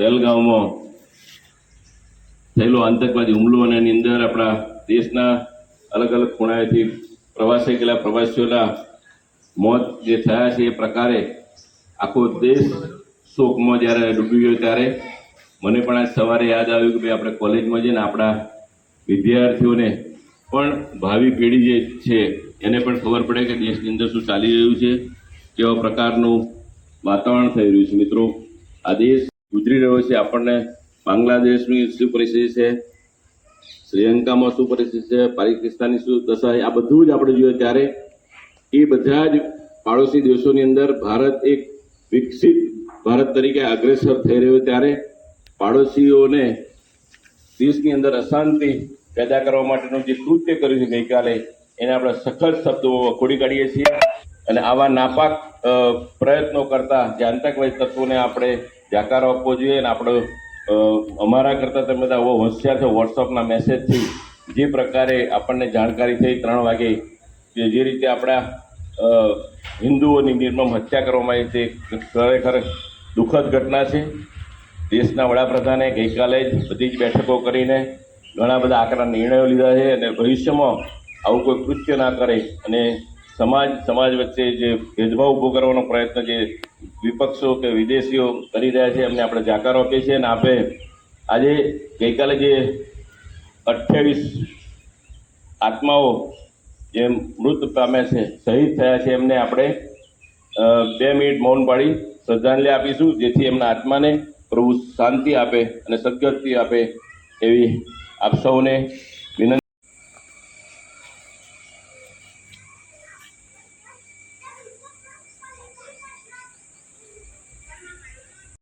પહેલગામમાં થયેલો આતંકવાદી હુમલો અને એની અંદર આપણા દેશના અલગ અલગ ખૂણાએથી પ્રવાસે ગયેલા પ્રવાસીઓના મોત જે થયા છે એ પ્રકારે આખો દેશ શોકમાં જ્યારે ડૂબી ગયો ત્યારે મને પણ આજ સવારે યાદ આવ્યું કે ભાઈ આપણે કોલેજમાં જઈને આપણા વિદ્યાર્થીઓને પણ ભાવિ પેઢી જે છે એને પણ ખબર પડે કે દેશની અંદર શું ચાલી રહ્યું છે, કેવા પ્રકારનું વાતાવરણ થઈ રહ્યું છે. મિત્રો, આ દેશ ગુજરી રહ્યો છે. આપણને બાંગ્લાદેશની શું પરિસ્થિતિ છે? શ્રીલંકામાં શું પરિસ્થિતિ છે? પાકિસ્તાનની શું દશા છે? આ બધું જ આપણે જોઈએ ત્યારે એ બધા જ પાડોશી દેશોની અંદર ભારત એક વિકસિત ભારત તરીકે અગ્રેસર થઈ રહ્યો ત્યારે પાડોશીઓને દેશની અંદર અશાંતિ પેદા કરવા માટેનું જે કૃત્ય કર્યું છે ગઈકાલે, એને આપણે સખત શબ્દો ખોડી કાઢીએ છીએ. અને આવા નાપાક પ્રયત્નો કરતા જે આતંકવાદી તત્વોને આપણે જાકારો આપવો જોઈએ અને આપણો અમારા કરતાં તમે બધા બહુ હોશિયાર છો વોટ્સઅપના મેસેજથી જે પ્રકારે આપણને જાણકારી થઈ ત્રણ વાગે કે જે રીતે આપણા હિન્દુઓની નિર્મમ હત્યા કરવામાં આવી તે ખરેખર દુઃખદ ઘટના છે. દેશના વડાપ્રધાને ગઈકાલે જ બધી જ બેઠકો કરીને ઘણા બધા આકરા નિર્ણયો લીધા છે અને ભવિષ્યમાં આવું કોઈ કૃત્ય ના કરે અને સમાજ સમાજ વચ્ચે જે ભેદભાવ ઊભો કરવાનો પ્રયત્ન જે વિપક્ષો કે વિદેશીઓ કરી રહ્યા છે, એમને આપણે જાકારો આપીએ છીએ અને આપે આજે ગઈકાલે જે અઠ્યાવીસ આત્માઓ જે મૃત પામ્યા છે, શહીદ થયા છે, એમને આપણે બે મિનિટ મૌન પાડી શ્રદ્ધાંજલિ આપીશું, જેથી એમના આત્માને પ્રભુ શાંતિ આપે અને સદગતિ આપે એવી આપ સૌને